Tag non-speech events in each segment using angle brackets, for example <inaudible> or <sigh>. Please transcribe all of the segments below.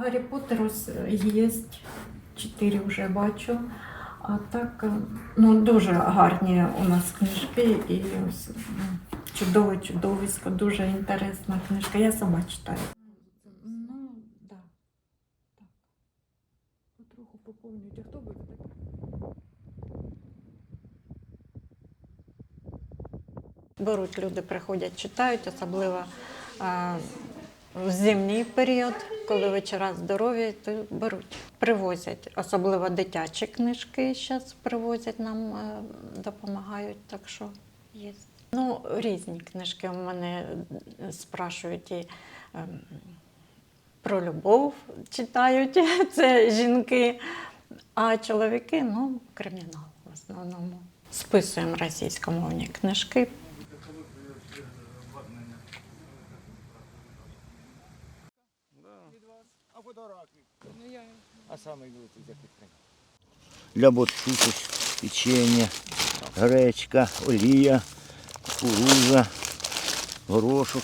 Гаррі Поттер ось є, чотири вже бачу. А так, е, ну дуже гарні у нас книжки і ось чудове чудовисько, дуже інтересна книжка. Я сама читаю. Ну, да. так. Потроху поповнюють. А хто такі? Беруть люди, приходять, читають, особливо а, в зимній період, коли вечора здорові, то беруть. Привозять, особливо дитячі книжки зараз привозять нам, е, допомагають, так що є. Ну, різні книжки у мене е, спрашують і ем, про любов читають, <laughs> це жінки, а чоловіки, ну, кримінал в основному. Списуємо російськомовні книжки, А фотографії? А саме йдуть підтримка. для печення, гречка, олія, кукуруза, горошок.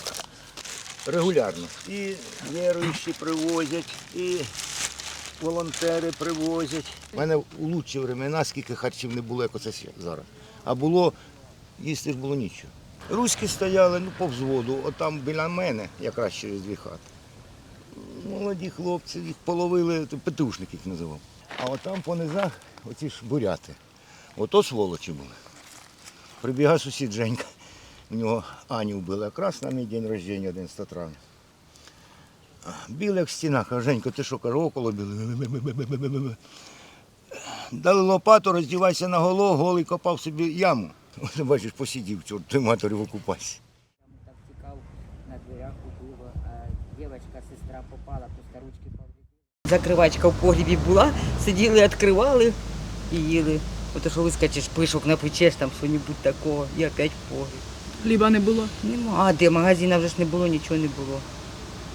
Регулярно. І віруючі привозять, і волонтери привозять. У мене у лучші времена, скільки харчів не було, як оце зараз. А було, їсти ж було нічого. Руські стояли ну, по взводу, отам біля мене, якраз через дві хати. Молоді хлопці, їх половили, то петрушник їх називав. А от там по низах оці ж буряти. Ото сволочі були. Прибігає сусід Женька. У нього Аню вбили якраз на мій день рождення 11 травня. Білий як стіна, каже, Женько, ти що, каже, около білий. Дали лопату, роздівайся на голову, голий копав собі яму. Ось бачиш, посидів чорт матері в. так цікаво, на дверях убило, а дівчинка, сестра попала, просто ручки повредила. Закривачка в погрібі була, сиділи, відкривали і їли. Ото що вискочиш, пишок напечеш, там що-небудь такого, і опять в погріб. Хліба не було. Нема. А де магазина вже ж не було, нічого не було.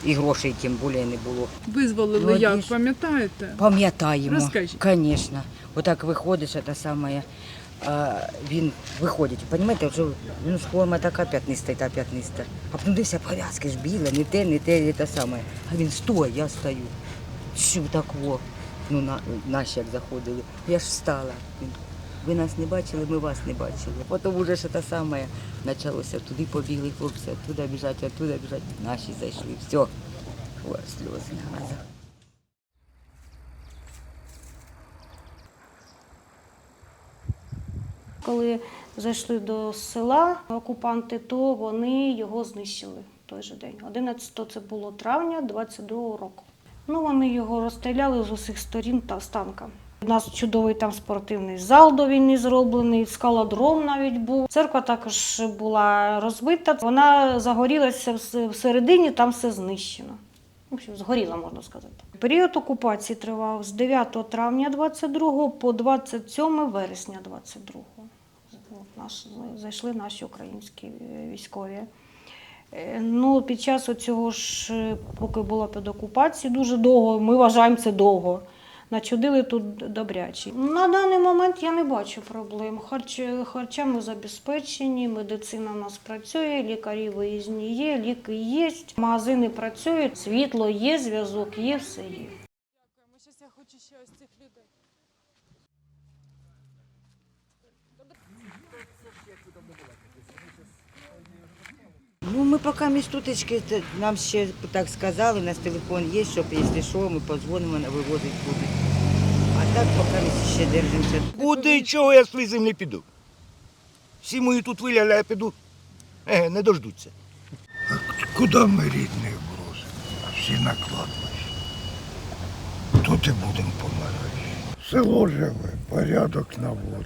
І грошей тим більше не було. Визволили Ну, як, пам'ятаєте? Пам'ятаємо. Розкажіть. Звісно. Отак виходиш, це саме. А, він виходить, розумієте, вже ну, форма така п'ятниста, та п'ятниста. А потім дивися, пов'язки ж біле, не те, не те, не те саме. А він стой, я стою. Що так во? Ну, на, наші як заходили. Я ж встала. Ви нас не бачили, ми вас не бачили. Потім вже ж те саме почалося. Туди побігли хлопці, туди біжать, а туди біжать. Наші зайшли. Все. Ой, сльози на глазах. Коли зайшли до села окупанти, то вони його знищили той же день. 11 це було травня 22-го року. Ну, вони його розстріляли з усіх сторін та з. У нас чудовий там спортивний зал до війни зроблений, скалодром навіть був. Церква також була розбита. Вона загорілася всередині, там все знищено. В общем, згоріла, можна сказати. Період окупації тривав з 9 травня 22 по 27 вересня 22. Наш, зайшли наші українські е, військові. Е, Ну, під час цього ж, е, поки було під окупацією, дуже довго, ми вважаємо це довго. Начудили тут добрячі. На даний момент я не бачу проблем. Харч, харчами забезпечені, медицина в нас працює, лікарі виїзні є, ліки є, магазини працюють, світло є, зв'язок є, все є. Дякуємо. Щас я хочу ще ось цих людей. Ми поки містуточки, те- нам ще так сказали, у нас телефон є, щоб якщо що, ми подзвонимо, на вивозить будуть. А так поки ми ще держимося. Куди чого я з твоєї землі піду? Всі мої тут виляли, а я піду. Еге, не дождуться. Куди ми рідних бросимо? Всі на кладбище. Тут і будемо помирати. Село живе, порядок наводимо.